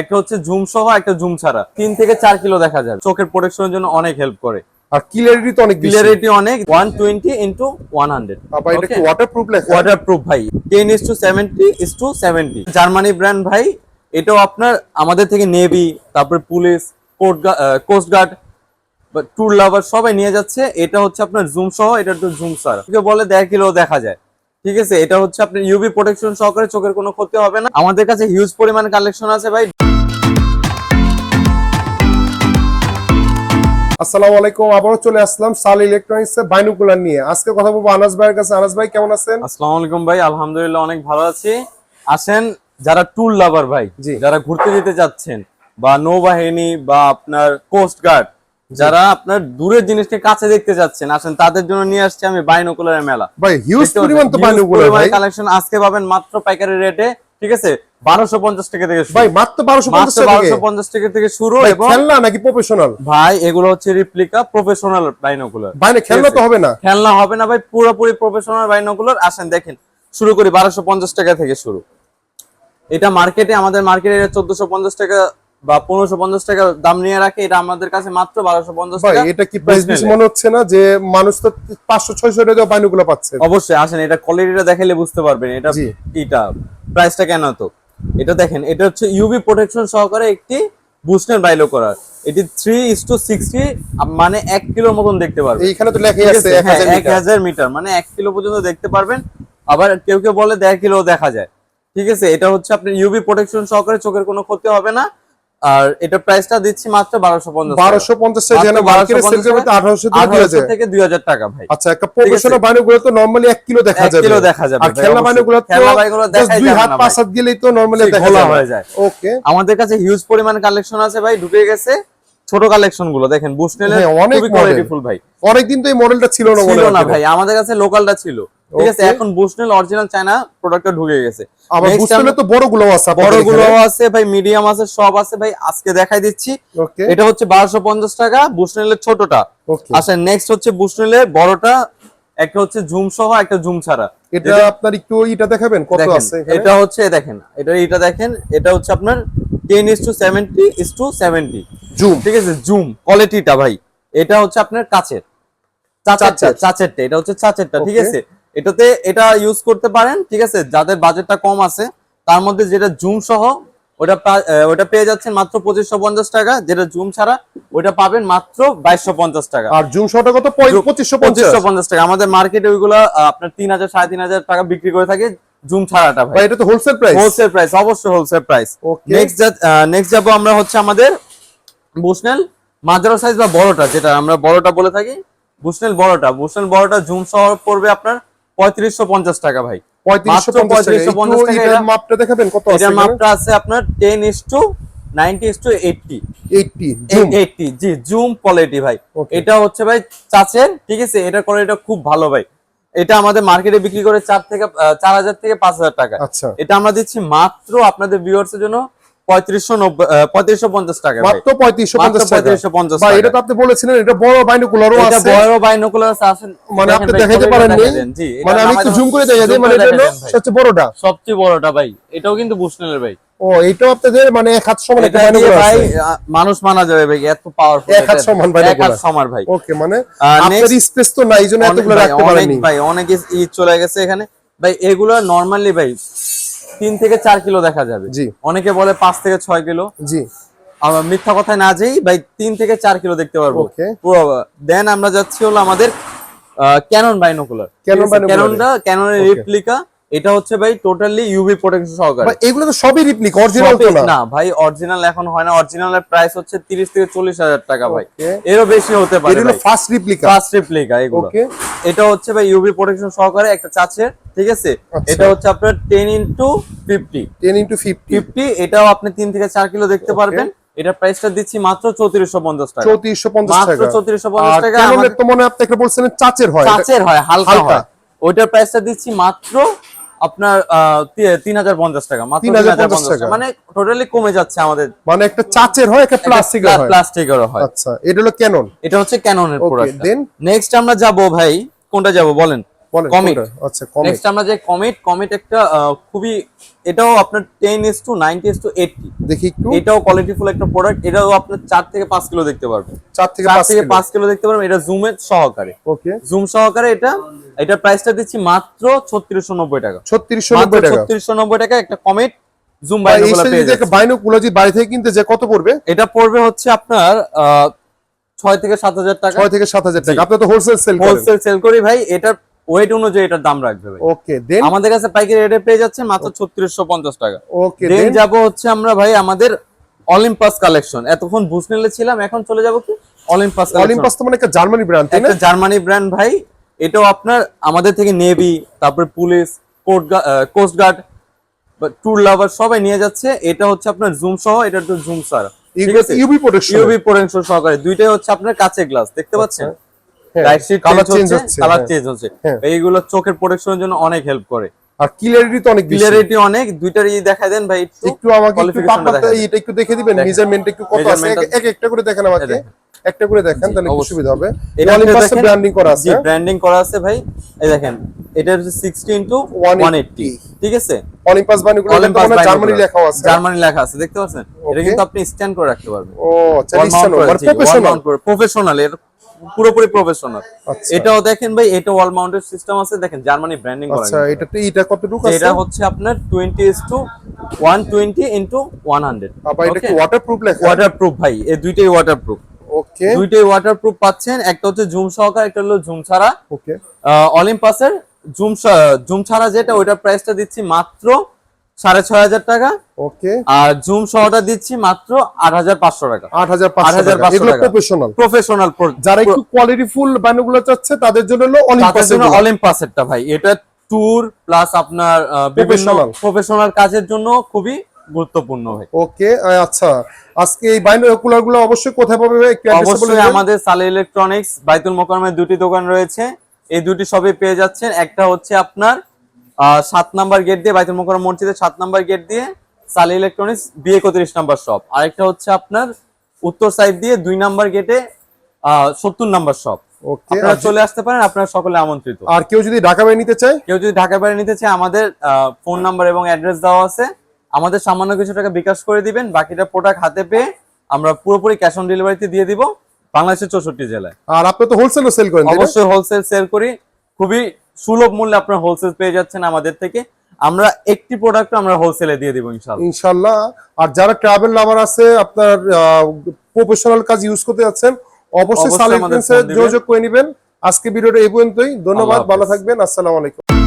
একটা হচ্ছে জুম সহ একটা জুম ছাড়া। তিন থেকে চার কিলো দেখা যায়। চোখের প্রোটেকশনের জন্য অনেক হেল্প করে। আর ক্লিয়ারিটি তো অনেক ক্লিয়ারিটি অনেক। One twenty into one hundred আবার এটা কি ওয়াটারপ্রুফ লেখা? ওয়াটার প্রুফ ভাই। Ten is two seventy is two seventy Germany brand ভাই এটাও আপনার আমাদের থেকে নেভি তারপর police coast guard tour lover সবাই নিয়ে যাচ্ছে। এটা হচ্ছে আপনার জুম সহ এটা তো জুম সার বলে দেড় কিলো দেখা যায়। ঠিক আছে এটা হচ্ছে আপনার ইউভি প্রোটেকশন সহকারে চোখের কোনো ক্ষতি হবে না। আমাদের কাছে হিউজ পরিমাণ কালেকশন আছে ভাই। আসসালামু আলাইকুম আবারও চলে আসলাম সাল ইলেকট্রনিক্স এর বাইনোকুলার নিয়ে। আজকে কথা বলব আনাস ভাইয়ের কাছে। আনাস ভাই কেমন আছেন? আসসালামু আলাইকুম ভাই আলহামদুলিল্লাহ অনেক ভালো আছি। আসেন যারা ট্যুর লাভার ভাই। যারা ঘুরতে যেতে যাচ্ছেন বা নৌবাহিনী বা আপনার কোস্ট গার্ড যারা আপনার দূরের জিনিসকে কাছে দেখতে যাচ্ছেন আসেন তাদের জন্য নিয়ে আসছি আমি বাইনোকুলারের মেলা। ভাই হিউজ পরিমাণ তো বাইনোকুলার ভাই। কালেকশন আজকে পাবেন মাত্র পাইকারি রেটে ঠিক আছে? বারোশো পঞ্চাশ টাকা থেকে ভাই মাত্র বারোশো মাত্র পঞ্চাশ টাকা বারোশো পঞ্চাশ টাকা থেকে শুরু এবং খেলনা নাকি প্রফেশনাল ভাই এগুলো হচ্ছে রিপ্লিকা প্রফেশনাল বাইনোকুলার বাইরে খেলনা তো হবে না। খেলনা হবে না ভাই পুরোপুরি প্রফেশনাল বাইনোকুলার আসেন দেখেন শুরু করি বারোশো পঞ্চাশ টাকা থেকে শুরু। এটা মার্কেটে আমাদের মার্কেটে চোদ্দশো পঞ্চাশ টাকা বা পনেরোশো পঞ্চাশ টাকা দাম নিয়ে রাখে এটা আমাদের কাছে মাত্র বারোশো পঞ্চাশ টাকা। এটা কি প্রাইস বেশি মনে হচ্ছে না যে মানুষ তো পাঁচশো ছয়শো টাকা বাইনোকুলার পাচ্ছে অবশ্যই আসেন এটা কোয়ালিটিটা দেখালে বুঝতে পারবেন এটা এটা প্রাইসটা কেন তো এটা দেখেন এটা হচ্ছে ইউভি প্রোটেকশন সহকারে একটি বুস্টার বাইলো এটি থ্রি ইস টু সিক্সটি মানে এক কিলোর মতন দেখতে পারবেন। এইখানে তো লেখাই আছে? এক হ্যাঁ, হাজার মিটার। হাজার মিটার মানে এক কিলো পর্যন্ত দেখতে পারবেন। আবার কেউ কেউ বলে দেড় কিলো দেখা যায়। ঠিক আছে? এটা হচ্ছে আপনার ইউভি প্রোটেকশন সহকারে চোখের কোনো ক্ষতি হবে না। আর এটা প্রাইসটা দিচ্ছি মাত্র বারোশো পঞ্চাশ বারোশো পঞ্চাশ টাকা যেন মার্কেটে সেল করতে আঠারোশো থেকে দুই হাজার। থেকে দুই হাজার টাকা ভাই। আচ্ছা একটা প্রফেশনাল বাইনোকুলার তো নরমালি এক কিলো দেখা যাবে। কিলো দেখা যাবে আর খেলনা। বাইনোকুলার তো খেলনা বাইনোকুলার just দেখাই দুই হাত পাঁচ হাত গেলেই তো নরমালি দেখা যাবে। হয়ে যায়। ওকে আমাদের কাছে হিউজ পরিমাণ কালেকশন আছে ভাই ঢুকে গেছে। ছোট কালেকশনগুলো দেখেন বুশনেলের হ্যাঁ, অনেক খুবই কোয়ালিটিফুল ভাই। অনেকদিন তো এই মডেলটা ছিল না ছিল না ভাই আমাদের কাছে লোকালটা ছিল। ঠিক আছে এখন বুশনেল অরিজিনাল চায়না প্রোডাক্টটা ঢুকে গেছে। আবার হলে তো বড়গুলো আছে বড়গুলো আছে ভাই মিডিয়াম আছে সব আছে ভাই আজকে দেখাই দিচ্ছি। এটা হচ্ছে বারোশো পঞ্চাশ টাকা বুশনেলের ছোটটা। আচ্ছা নেক্সট হচ্ছে বুশনেলের বড়টা একটা হচ্ছে জুম সহ একটা জুম ছাড়া। এটা আপনার একটু এটা দেখাবেন কত আছে এটা হচ্ছে দেখেন এটা এটা দেখেন এটা হচ্ছে আপনার ten is two seventy is two seventy zoom ঠিক আছে জুম কোয়ালিটিটা ভাই। এটা হচ্ছে আপনার কাচের। চাচেরটা। চাচের। চাচেরটা এটা হচ্ছে চাচেরটা ঠিক আছে? এটাতে এটা ইউজ করতে পারেন ঠিক আছে? যাদের বাজেটটা কম আছে তার মধ্যে যেটা জুম সহ ওটা ওটা পেয়ে যাচ্ছেন মাত্র পঁচিশশো পঞ্চাশ টাকা যেটা জুম ছাড়া ওটা পাবেন মাত্র বাইশশো পঞ্চাশ টাকা। আর জুম শটা কত? পঁচিশশো পঁচিশশো পঞ্চাশ টাকা। আমাদের মার্কেটে ওইগুলো আপনার তিন হাজার সাড়ে তিন হাজার টাকা বিক্রি করে থাকে জুম ছাড়াটা ভাই। এটা তো হোলসেল প্রাইস হোলসেল প্রাইস অবশ্যই হোলসেল প্রাইস. নেক্সট নেক্সট যাব আমরা হচ্ছে আমাদের বুশনেল মাঝারো সাইজ বা বড়টা যেটা আমরা বড়টা বলে থাকি। বুশনেল বড়টা বুশনেল বড়টা জুম সহ পড়বে আপনার পঁয়ত্রিশশো পঞ্চাশ টাকা ভাই। পঁয়ত্রিশশো মাত্র পঞ্চাশ টাকা। 3550 টাকা এটার এটা- মাপটা দেখাবেন কত আছে মাপটা আছে আপনার ten is two G zoom quality ভাই। এটা হচ্ছে ভাই ঠিক আছে? এটা কোয়ালিটিটা খুব ভালো ভাই। এটা আমাদের মার্কেটে বিক্রি করে চার থেকে চার হাজার থেকে পাঁচ হাজার টাকা। আচ্ছা। এটা আমরা দিচ্ছি মাত্র আপনাদের জন্য পঁয়ত্রিশশো নব্বই পঁয়ত্রিশশো পঞ্চাশ টাকা ভাই। মাত্র পঁয়ত্রিশশো পঞ্চাশ পঁয়ত্রিশশো পঞ্চাশ টাকা। এটা তো আপনি বলেছিলেন এটা বড় বাইনোকুলারও এটা আছে। বড় বাইনোকুলার মানে আপনি জি মানে আমি একটু জুম করে দেখাই দিই মানে এটা। সবচেয়ে বড়টা। সবচেয়ে বড়টা ভাই এটাও কিন্তু বুশনেলের ভাই। ও আপনাদের মানে এক হাত সমান একটা বাইনোকুলার ভাই মানুষ মানা যাবে ভাই এত পাওয়ারফুল এক হাত সমান এক হাত সমান ভাই। ওকে মানে আপনার স্পেস তো নাই এই জন্য এতগুলো ভাই, রাখতে অনেক ভাই অনেক ঈদ চলে গেছে এখানে। ভাই এগুলো নরমালি ভাই তিন থেকে চার কিলো দেখা যাবে। জি। অনেকে বলে পাঁচ থেকে ছয় কিলো। জি। আমরা মিথ্যা কথায় না যেই ভাই তিন থেকে চার কিলো দেখতে পারব. পুরো দেন আমরা যাচ্ছি হলো আমাদের ক্যানন বাইনোকুলার ক্যানন। ক্যাননটা ক্যাননের রিপ্লিকা এটা হচ্ছে ভাই টোটালি ইউভি প্রোটেকশন সহকারে। এগুলো তো সবই রিপ্লিক অরিজিনাল তো না না ভাই অরিজিনাল এখন হয় না। অরিজিনালের প্রাইস হচ্ছে তিরিশ থেকে চল্লিশ হাজার টাকা ভাই. এরও বেশি হতে পারে এগুলো ফার্স্ট রিপ্লিকা ফার্স্ট রিপ্লিকা এগুলো। ওকে এটা হচ্ছে ভাই ইউভি প্রোটেকশন সহকারে একটা চাচের ঠিক আছে? আচ্ছা। এটা হচ্ছে আপনার ten into fifty 10 into 50 fifty এটাও আপনি তিন থেকে চার কিলো দেখতে পারবেন। এটা প্রাইসটা দিচ্ছি মাত্র চৌত্রিশশো পঞ্চাশ টাকা। 3450 মাত্র টাকা। 3450 টাকা তো মনে আপনি একটা বলছিলেন চাচের হয়। কাঁচের হয় হালকা। হয়। ওইটার প্রাইসটা দিচ্ছি মাত্র আপনার তিন হাজার পঞ্চাশ টাকা মাত্র 3050 3050 টাকা। মানে টোটালি কমে যাচ্ছে আমাদের। মানে একটা চাচের হয় একটা প্লাস্টিকের হয়। প্লাস্টিকেরও হয়। আচ্ছা এটা হলো ক্যানন এটা হচ্ছে ক্যাননের প্রোডাক্ট দেন নেক্সট আমরা যাব ভাই কোনটা যাব বলেন? আচ্ছা কমেট নেক্সট আমরা যে কমেট কমেট একটা খুবই এটাও আপনার টু টু। দেখি একটু। এটাও কোয়ালিটিফুল একটা প্রোডাক্ট এটাও আপনার থেকে কিলো দেখতে পারবেন। থেকে থেকে কিলো। কিলো দেখতে পারবেন এটা জুমের সহকারে। ওকে জুম সহকারে এটা এটা প্রাইসটা দিচ্ছি মাত্র ছত্রিশশো নব্বই টাকা। টাকা। একটা কমেট জুম ভাই, এই বাইনোকুলার পেয়ে যাচ্ছে বাইনোকুলার বাড়ি থেকে কিনতে যায় কত পড়বে? এটা পড়বে হচ্ছে আপনার ছয় থেকে সাত হাজার টাকা। ছয় থেকে সাত হাজার টাকা। আপনি তো হোলসেল সেল করেন। হোলসেল সেল করি ভাই এটার ওয়েট অনুযায়ী এটার দাম রাখবে ভাই। ওকে দেন আমাদের কাছে পাইকারি রেটে পেয়ে যাচ্ছে মাত্র ছত্রিশশো পঞ্চাশ টাকা। ওকে দেন যাব হচ্ছে আমরা ভাই আমাদের অলিম্পাস কালেকশন এতক্ষণ বুসনেলে ছিলাম এখন চলে যাব কি? অলিম্পাস অলিম্পাস তো মানে একটা জার্মানি ব্র্যান্ড একটা জার্মানি ব্র্যান্ড ভাই। এটাও আপনার আমাদের থেকে নেভি তারপরে police coast guard tour lover সবাই নিয়ে যাচ্ছে। এটা হচ্ছে আপনার জুম সহ এটা তো zoom sir UV protection UV potential সহকারে। দুইটাই হচ্ছে আপনার কাচের গ্লাস দেখতে পাচ্ছেন? Light sheet colour change change হচ্ছে কালার হ্যাঁ। চেঞ্জ হচ্ছে। হ্যাঁ। এইগুলো চোখের প্রোটেকশনের জন্য অনেক হেল্প করে। আর ক্লিয়ারিটি তো অনেক ক্লিয়ারিটি অনেক দুইটারই দেখা দেন ভাই একটু আমাকে একটু qualification টা এটা একটু দেখে দিবেন মেজারমেন্ট একটু কত আছে? এক- এক একটা করে দেখেন আমাকে। একটা করে দেখেন তাহলে অবশ্যই। সুবিধা হবে। এটা অলিম্পাস ব্র্যান্ডিং করা আছে। জি ব্র্যান্ডিং করা আছে ভাই। এই দেখেন এটা হচ্ছে 60 ইনটু 180 180 ঠিক আছে? অলিম্পাস বানিগুলো মানে জার্মানি লেখা আছে। জার্মানি লেখা আছে দেখতে পাচ্ছেন? এটা কিন্তু আপনি স্ট্যান্ড করে রাখতে পারবেন। ও চালিশানো মানে প্রফেশনাল প্রফেশনাল এর পুরোপুরি প্রফেশনাল আচ্ছা। এটাও দেখেন ভাই এটা ওয়াল মাউন্টেড সিস্টেম আছে। দেখেন জার্মানি ব্র্যান্ডিং করা আচ্ছা এটা এটা কতটুকু আছে? এটা হচ্ছে আপনার 20 is to 120 into 100 আবার এটা কি ওয়াটারপ্রুফ লেখা? ওয়াটারপ্রুফ ভাই এই দুইটাই ওয়াটারপ্রুফ ওকে দুইটাই ওয়াটারপ্রুফ পাচ্ছেন। একটা হচ্ছে জুম সহকার একটা হলো জুম ছাড়া। ওকে অলিম্পাসের জুম জুম ছাড়া যেটা ওইটার প্রাইসটা দিচ্ছি মাত্র সাড়ে ছয় হাজার টাকা। ওকে। আর জুম সহটা দিচ্ছি মাত্র আট হাজার পাঁচশো টাকা। আট হাজার পাঁচশো 8,500 এগুলো টাকা। প্রফেশনাল প্রফেশনাল যারা একটু কোয়ালিটিফুল বানিগুলো চাচ্ছে তাদের জন্য হলো অলিম্পাস অলিম্পাসেরটা ভাই। এটা ট্যুর প্লাস আপনার বিভিন্ন প্রফেশনাল কাজের জন্য খুবই গুরুত্বপূর্ণ ভাই। ওকে আচ্ছা। আজকে এই বাইনোকুলারগুলো অবশ্যই কোথায় পাবে অবশ্যই আমাদের সালে ইলেকট্রনিক্স বাইতুল মোকারমের দুটি দোকান রয়েছে। এই দুটি সবই পেয়ে যাচ্ছেন। একটা হচ্ছে আপনার সাত নাম্বার গেট দিয়ে বাইতুল মোকারম মসজিদের সাত নাম্বার গেট দিয়ে সালে ইলেকট্রনিক্স বিয়ে একত্রিশ নাম্বার শপ আরেকটা হচ্ছে আপনার উত্তর সাইড দিয়ে দুই নাম্বার গেটে সত্তর নাম্বার শপ আপনারা চলে আসতে পারেন আপনারা সকলে আমন্ত্রিত। আর কেউ যদি ঢাকা বাইরে নিতে চায়? কেউ যদি ঢাকা বাইরে নিতে চায় আমাদের ফোন নাম্বার এবং অ্যাড্রেস দেওয়া আছে। আমাদের সামান্য কিছু টাকা বিকাশ করে দিবেন বাকিটা প্রোডাক্ট হাতে পেয়ে আমরা পুরোপুরি ক্যাশ অন ডেলিভারিতে দিয়ে দিব বাংলাদেশের চৌষট্টি জেলায়। আর আপনি তো হোলসেলও সেল করেন অবশ্যই হোলসেল সেল করি। খুবই সুলভ মূল্যে আপনার হোলসেল পেয়ে যাচ্ছেন আমাদের থেকে। আমরা একটি প্রোডাক্ট আমরা হোলসেলে দিয়ে দিব ইনশাআল্লাহ। ইনশাল্লাহ আর যারা ট্রাভেল লাভার আছে আপনার প্রফেশনাল কাজ ইউজ করতে যাচ্ছেন অবশ্যই দিবেন। যোগাযোগ করে নেবেন। আজকে ভিডিওটা এই পর্যন্তই। ধন্যবাদ। ভালো থাকবেন। আসসালামু আলাইকুম।